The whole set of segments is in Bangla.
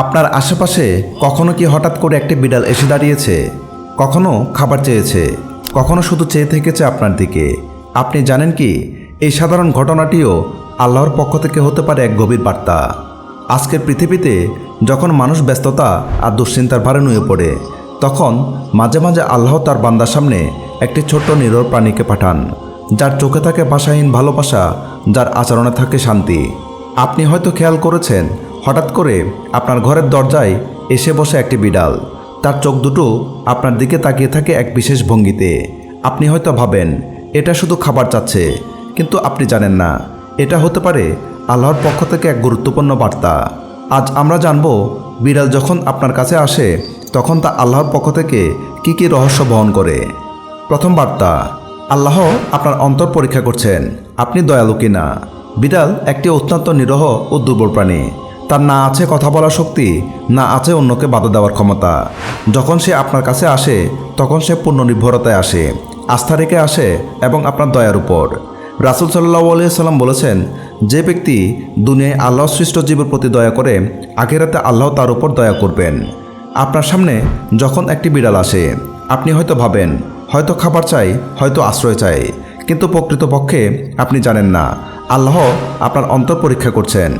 আপনার আশেপাশে কখনো কি হঠাৎ করে একটি বিড়াল এসে দাঁড়িয়েছে? কখনো খাবার চেয়েছে? কখনো শুধু চেয়ে থেকেছে আপনার দিকে? আপনি জানেন কি, এই সাধারণ ঘটনাটিও আল্লাহর পক্ষ থেকে হতে পারে এক গভীর বার্তা। আজকের পৃথিবীতে যখন মানুষ ব্যস্ততা আর দুশ্চিন্তার ভারে নুয়ে পড়ে, তখন মাঝে মাঝে আল্লাহ তার বান্দার সামনে একটি ছোট্ট নিরর প্রাণীকে পাঠান, যার চোখে থাকে ভাষাহীন ভালোবাসা, যার আচরণে থাকে শান্তি। আপনি হয়তো খেয়াল করেছেন হঠাৎ করে আপনার ঘরের দরজায় এসে বসে একটি বিড়াল। তার চোখ দুটো আপনার দিকে তাকিয়ে থাকে এক বিশেষ ভঙ্গিতে। আপনি হয়তো ভাবেন, এটা শুধু খাবার চাচ্ছে, কিন্তু আপনি জানেন না, এটা হতে পারে আল্লাহর পক্ষ থেকে এক গুরুত্বপূর্ণ বার্তা। আজ আমরা জানব, বিড়াল যখন আপনার কাছে আসে, তখন তা আল্লাহর পক্ষ থেকে কি কি রহস্য বহন করে। প্রথম বার্তা, আল্লাহ আপনার অন্তর পরীক্ষা করছেন, আপনি দয়ালু কিনা? বিড়াল একটি অত্যন্ত নিরহ ও দুর্বল প্রাণী। তার না আছে কথা বলার শক্তি, না আছে অন্যকে বাধা দেওয়ার ক্ষমতা। যখন সে আপনার কাছে আসে, তখন সে পূর্ণ নির্ভরতায় আসে, আস্থা রেখে আসে এবং আপনার দয়ার উপর। রাসুল সাল্লাহ সাল্লাম বলেছেন, যে ব্যক্তি দুনিয়ায় আল্লাহ সৃষ্ট জীবের প্রতি দয়া করে, আখেরাতে আল্লাহ তার উপর দয়া করবেন। আপনার সামনে যখন একটি বিড়াল আসে, আপনি হয়তো ভাবেন, হয়তো খাবার চাই, হয়তো আশ্রয় চাই, কিন্তু প্রকৃতপক্ষে আপনি জানেন না, আল্লাহ আপনার অন্তর পরীক্ষা করছেন।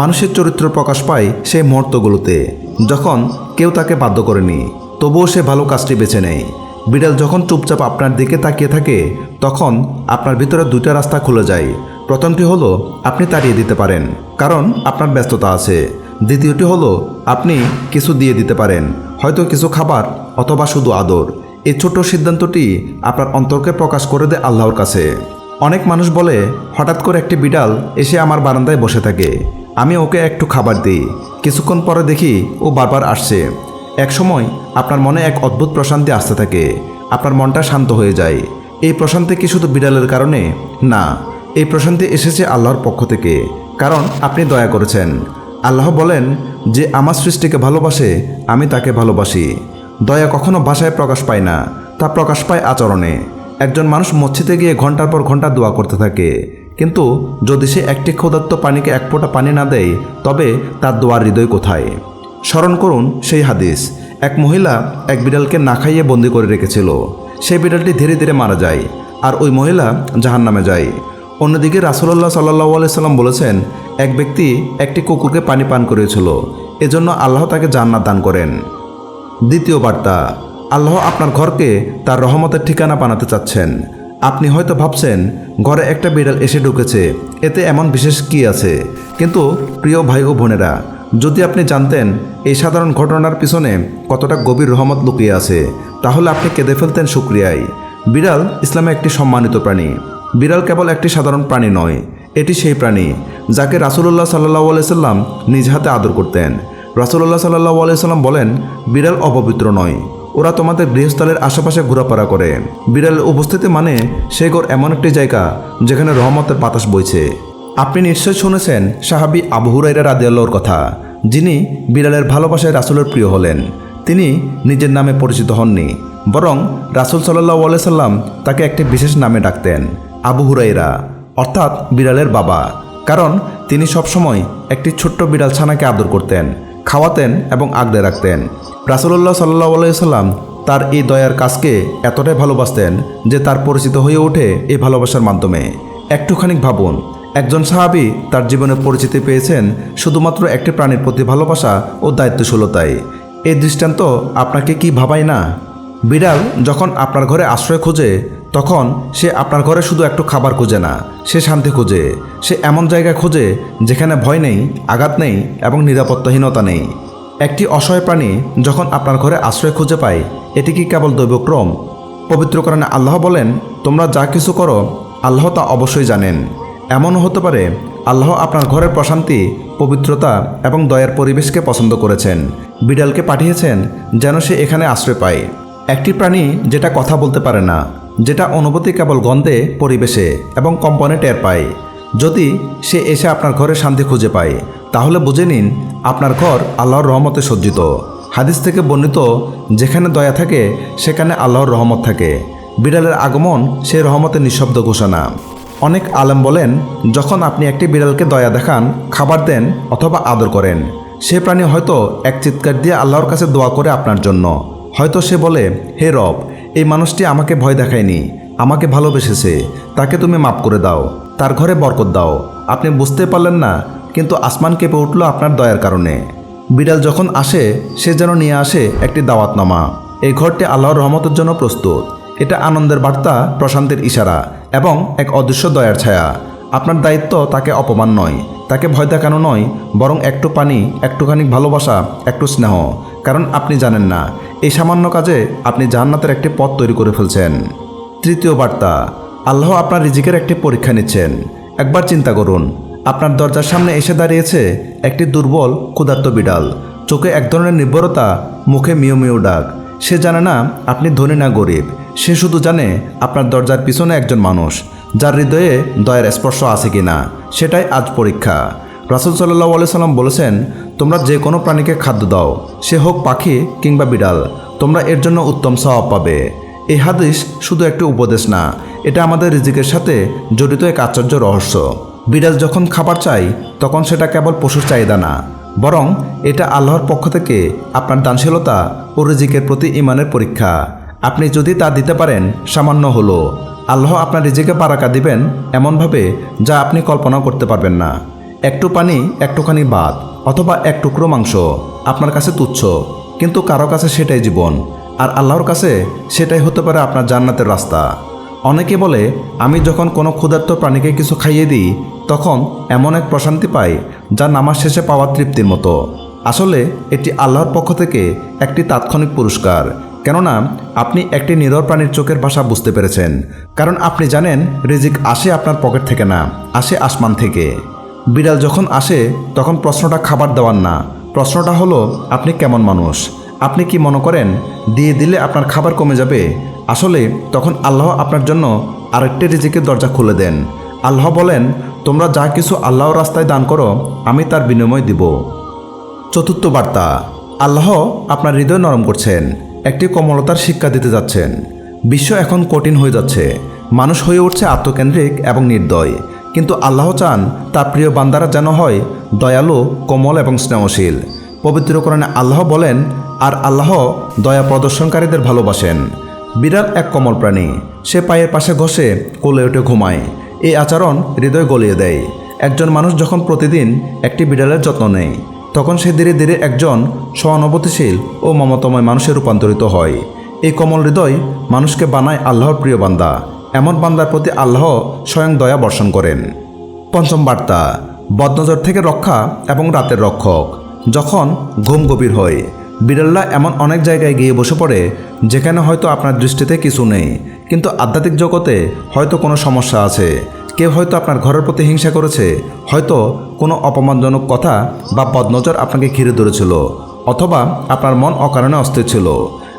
মানুষের চরিত্র প্রকাশ পায় সেই মুহূর্তগুলোতে। যখন কেউ তাকে বাধ্য করেনি, তবুও সে ভালো কাজটি বেছে নেয়। বিড়াল যখন চুপচাপ আপনার দিকে তাকিয়ে থাকে, তখন আপনার ভিতরে দুইটা রাস্তা খুলে যায়। প্রথমটি হলো, আপনি তাড়িয়ে দিতে পারেন, কারণ আপনার ব্যস্ততা আছে। দ্বিতীয়টি হলো, আপনি কিছু দিয়ে দিতে পারেন, হয়তো কিছু খাবার অথবা শুধু আদর। এই ছোট্ট সিদ্ধান্তটি আপনার অন্তরকে প্রকাশ করে দেয় আল্লাহর কাছে। অনেক মানুষ বলে, হঠাৎ করে একটি বিড়াল এসে আমার বারান্দায় বসে থাকে। আমি ওকে একটু খাবার দিই। কিছুক্ষণ পরে দেখি ও বারবার আসছে। এক সময় আপনার মনে এক অদ্ভুত প্রশান্তি আসতে থাকে। আপনার মনটা শান্ত হয়ে যায়। এই প্রশান্তি কি শুধু বিড়ালের কারণে? না, এই প্রশান্তি এসেছে আল্লাহর পক্ষ থেকে। কারণ আপনি দয়া করেছেন। আল্লাহ বলেন যে আমার সৃষ্টিকে ভালোবাসে, আমি তাকে ভালোবাসি। দয়া কখনো ভাষায় প্রকাশ পায় না, তা প্রকাশ পায় আচরণে। একজন মানুষ মসজিদে গিয়ে ঘণ্টার পর ঘণ্টা দোয়া করতে থাকে। কিন্তু যদি সে একটি ক্ষুধার্ত পানিকে এক ফোঁটা পানি না দেয়, তবে তার দোয়ার হৃদয় কোথায়? স্মরণ করুন সেই হাদিস। এক মহিলা এক বিড়ালকে না খাইয়ে বন্দি করে রেখেছিল। সেই বিড়ালটি ধীরে ধীরে মারা যায় আর ওই মহিলা জাহান নামে যায়। অন্যদিকে রাসুল্লাহ সাল্লাহ সাল্লাম বলেছেন, এক ব্যক্তি একটি কুকুরকে পানি পান করেছিল, এজন্য আল্লাহ তাকে জান্নাত দান করেন। দ্বিতীয় বার্তা, আল্লাহ আপনার ঘরকে তার রহমতের ঠিকানা বানাতে চাচ্ছেন। আপনি হয়তো ভাবছেন, ঘরে একটা বিড়াল এসে ঢুকেছে, এতে এমন বিশেষ কি আছে? কিন্তু, প্রিয় ভাই ও বোনেরা, যদি আপনি জানতেন এই সাধারণ ঘটনার পিছনে কতটা গভীর রহমত লুকিয়ে আছে, তাহলে আপনি কেঁদে ফেলতেন শুক্রিয়ায় বিড়াল ইসলামে একটি সম্মানিত প্রাণী। বিড়াল কেবল একটি সাধারণ প্রাণী নয়, এটি সেই প্রাণী যাকে রাসুলুল্লাহ সাল্লাহ সাল্লাম নিজ হাতে আদর করতেন। রাসুল্লাহ সাল্লাহ সাল্লাম বলেন, বিড়াল অপবিত্র নয়। ওরা তোমাদের গৃহস্থলের আশেপাশে ঘোরাফেরা করে। বিড়ালের উপস্থিতি মানে সে ঘর এমন একটি জায়গা যেখানে রহমতের বাতাস বইছে। আপনি নিশ্চয় শুনেছেন সাহাবি আবু হুরাইরা রাদিয়াল্লাহর কথা, যিনি বিড়ালের ভালোবাসায় রাসুলের প্রিয় হলেন। তিনি নিজের নামে পরিচিত হননি, বরং রাসুল সাল্লাহ সাল্লাম তাকে একটি বিশেষ নামে ডাকতেন, আবু হুরাইরা অর্থাৎ বিড়ালের বাবা। কারণ তিনি সবসময় একটি ছোট্ট বিড়াল ছানাকে আদর করতেন, খাওয়াতেন এবং আগলে রাখতেন। রাসুল্লাহ সাল্লাহ সাল্লাম তার এই দয়ার কাজকে এতটাই ভালোবাসতেন যে তার পরিচিত হয়ে ওঠে এই ভালোবাসার মাধ্যমে। একটুখানি ভাবুন, একজন সাহাবি তার জীবনে পরিচিতি পেয়েছেন শুধুমাত্র একটি প্রাণীর প্রতি ভালোবাসা ও দায়িত্বশীলতায় এই দৃষ্টান্ত আপনাকে কি ভাবায় না? বিড়াল যখন আপনার ঘরে আশ্রয় খোঁজে, তখন সে আপনার ঘরে শুধু একটু খাবার খোঁজে না, সে শান্তি খোঁজে। সে এমন জায়গা খোঁজে যেখানে ভয় নেই, আঘাত নেই এবং নিরাপত্তাহীনতা নেই। একটি অসহায় প্রাণী যখন আপনার ঘরে আশ্রয় খুঁজে পায়, এটি কি কেবল দৈবক্রম? পবিত্র কারণে আল্লাহ বলেন, তোমরা যা কিছু করো, আল্লাহ তা অবশ্যই জানেন। এমনও হতে পারে, আল্লাহ আপনার ঘরের প্রশান্তি, পবিত্রতা এবং দয়ার পরিবেশকে পছন্দ করেছেন। বিড়ালকে পাঠিয়েছেন যেন সে এখানে আশ্রয় পায়। একটি প্রাণী যেটা কথা বলতে পারে না, যেটা অনুভূতি কেবল গন্ধে, পরিবেশে এবং কম্পনে টের পায়। যদি সে এসে আপনার ঘরে শান্তি খুঁজে পায়, তাহলে বুঝে নিন আপনার ঘর আল্লাহর রহমতে সজ্জিত। হাদিস থেকে বর্ণিত, যেখানে দয়া থাকে, সেখানে আল্লাহর রহমত থাকে। বিড়ালের আগমন সেই রহমতের নিঃশব্দ ঘোষণা। অনেক আলেম বলেন, যখন আপনি একটি বিড়ালকে দয়া দেখান, খাবার দেন অথবা আদর করেন, সে প্রাণী হয়তো এক চিৎকার দিয়ে আল্লাহর কাছে দোয়া করে আপনার জন্য। হয়তো সে বলে, হে রব, এই মানুষটি আমাকে ভয় দেখায়নি, আমাকে ভালোবেসেছে, তাকে তুমি মাফ করে দাও। তার ঘরে বরকত দাও। আপনি বুঝতে পারলেন না, কিন্তু আসমান কেঁপে উঠল আপনার দয়ার কারণে। বিড়াল যখন আসে, সে যেন নিয়ে আসে একটি দাওয়াতনামা। এই ঘরটি আল্লাহর রহমতের জন্য প্রস্তুত। এটা আনন্দের বার্তা, প্রশান্তির ইশারা এবং এক অদৃশ্য দয়ার ছায়া। আপনার দায়িত্ব তাকে অপমান নয়, তাকে ভয় দেখানো নয়, বরং একটু পানি, একটুখানি ভালোবাসা, একটু স্নেহ। কারণ আপনি জানেন না, এই সামান্য কাজে আপনি জান্নাতের একটি পথ তৈরি করে ফেলছেন। তৃতীয় বার্তা আল্লাহ আপনার রিজিকের একটি পরীক্ষা নিচ্ছেন। একবার চিন্তা করুন, আপনার দরজার সামনে এসে দাঁড়িয়েছে একটি দুর্বল, ক্ষুধার্ত বিড়াল। চোখে এক ধরনের নির্ভরতা, মুখে মিউ মিউ ডাক। সে জানে না আপনি ধনী না গরিব। সে শুধু জানে আপনার দরজার পিছনে একজন মানুষ, যার হৃদয়ে দয়ের স্পর্শ আছে কিনা। সেটাই আজ পরীক্ষা। রাসুল সাল্লাহ সাল্লাম বলেছেন, তোমরা যে কোনো প্রাণীকে খাদ্য দাও। সে হোক পাখি কিংবা বিড়াল। তোমরা এর জন্য উত্তম স্বভাব পাবে। এই হাদিস শুধু একটি উপদেশ না, এটা আমাদের রিজিকের সাথে জড়িত এক আশ্চর্য রহস্য। বিড়াল যখন খাবার চাই তখন সেটা কেবল পশুর চাহিদা না, বরং এটা আল্লাহর পক্ষ থেকে আপনার দানশীলতা ও রিজিকের প্রতি ইমানের পরীক্ষা। আপনি যদি তা দিতে পারেন, সামান্য হলো। আল্লাহ আপনার রিজিকে বারাকা দিবেন এমনভাবে যা আপনি কল্পনাও করতে পারবেন না। একটু পানি, একটুখানি ভাত অথবা এক টুকরো মাংস আপনার কাছে তুচ্ছ, কিন্তু কারও কাছে সেটাই জীবন। আর আল্লাহর কাছে সেটাই হতে পারে আপনার জান্নাতের রাস্তা। অনেকে বলে, আমি যখন কোনো ক্ষুধার্ত প্রাণীকে কিছু খাইয়ে দিই, তখন এমন এক প্রশান্তি পাই যা নামাজ শেষে পাওয়ার তৃপ্তির মতো। আসলে, এটি আল্লাহর পক্ষ থেকে একটি তাৎক্ষণিক পুরস্কার, কেননা আপনি একটি নীরব প্রাণীর চোখের ভাষা বুঝতে পেরেছেন, কারণ আপনি জানেন রিজিক আসে আপনার পকেট থেকে না, আসে আসমান থেকে। বিড়াল যখন আসে, তখন প্রশ্নটা খাবার দেওয়ার না। প্রশ্নটা হলো, আপনি কেমন মানুষ? আপনি কি মনে করেন, দিয়ে দিলে আপনার খাবার কমে যাবে? আসলে তখন আল্লাহ আপনার জন্য আরেকটি রিজিকের দরজা খুলে দেন। আল্লাহ বলেন, তোমরা যা কিছু আল্লাহর রাস্তায় দান করো, আমি তার বিনিময় দিব। চতুর্থ বার্তা, আল্লাহ আপনার হৃদয় নরম করছেন, একটি কমলতার শিক্ষা দিতে যাচ্ছেন। বিশ্ব এখন কঠিন হয়ে যাচ্ছে, মানুষ হয়ে উঠছে আত্মকেন্দ্রিক এবং নির্দয়। কিন্তু আল্লাহ চান তার প্রিয় বান্দারা যেন হয় দয়ালু, কোমল এবং স্নেহশীল। পবিত্র কোরআনে আল্লাহ বলেন আর আল্লাহ দয়া প্রদর্শনকারীদের ভালোবাসেন। বিড়াল এক কমল প্রাণী। সে পায়ের পাশে ঘষে কোলে উঠে ঘুমায়। এই আচরণ হৃদয় গলিয়ে দেয়। একজন মানুষ যখন প্রতিদিন একটি বিড়ালের যত্ন নেয়, তখন সে ধীরে ধীরে একজন সহানুভূতিশীল ও মমতাময় মানুষে রূপান্তরিত হয়। এই কমল হৃদয় মানুষকে বানায় আল্লাহর প্রিয় বান্দা। এমন বান্দার প্রতি আল্লাহ স্বয়ং দয়া বর্ষণ করেন। পঞ্চম বার্তা। বদনজর থেকে রক্ষা এবং রাতের রক্ষক। যখন ঘুম গভীর হয় বিড়াল্লা এমন অনেক জায়গায় গিয়ে বসে পড়ে, যেখানে হয়তো আপনার দৃষ্টিতে কিছু নেই। কিন্তু আধ্যাত্মিক জগতে হয়তো কোনো সমস্যা আছে। কেউ হয়তো আপনার ঘরের প্রতি হিংসা করেছে। হয়তো কোনো অপমানজনক কথা বা বদনজর আপনাকে ঘিরে ধরেছিল। অথবা আপনার মন অকারণে অস্থির ছিল।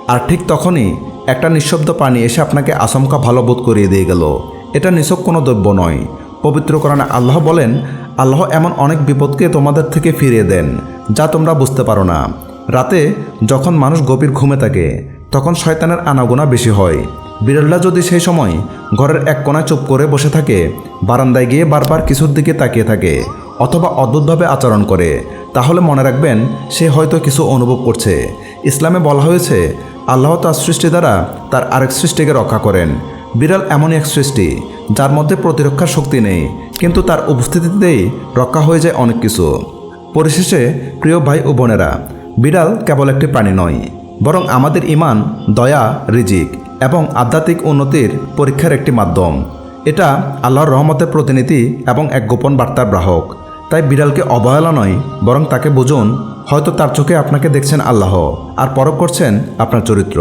আর ঠিক তখনই একটা নিঃশব্দ পানি এসে আপনাকে আশঙ্কা ভালো বোধ করিয়ে দিয়ে গেল। এটা নিছক কোনো দ্রব্য নয়। পবিত্র কোরআনে আল্লাহ বলেন, আল্লাহ এমন অনেক বিপদকে তোমাদের থেকে ফিরিয়ে দেন, যা তোমরা বুঝতে পারো না। রাতে যখন মানুষ গভীর ঘুমে থাকে, তখন শয়তানের আনাগোনা বেশি হয়। বিড়ালরা যদি সেই সময় ঘরের এক কোনায় চুপ করে বসে থাকে, বারান্দায় গিয়ে বারবার কিছুর দিকে তাকিয়ে থাকে অথবা অদ্ভুতভাবে আচরণ করে, তাহলে মনে রাখবেন সে হয়তো কিছু অনুভব করছে। ইসলামে বলা হয়েছে, আল্লাহ তার সৃষ্টি দ্বারা তার আরেক সৃষ্টিকে রক্ষা করেন। বিড়াল এমনই এক সৃষ্টি, যার মধ্যে প্রতিরক্ষার শক্তি নেই, কিন্তু তার উপস্থিতিতেই রক্ষা হয়ে যায় অনেক কিছু। পরিশেষে, প্রিয় ভাই ও বোনেরা বিড়াল কেবল একটি প্রাণী নয়, বরং আমাদের ইমান, দয়া, রিজিক এবং আধ্যাত্মিক উন্নতির পরীক্ষার একটি মাধ্যম। এটা আল্লাহর রহমতের প্রতিনিধি এবং এক গোপন বার্তার গ্রাহক। তাই বিড়ালকে অবহেলা নয়, বরং তাকে বুঝুন, হয়তো তার চোখে আপনাকে দেখছেন আল্লাহ, আর পরখ করছেন আপনার চরিত্র।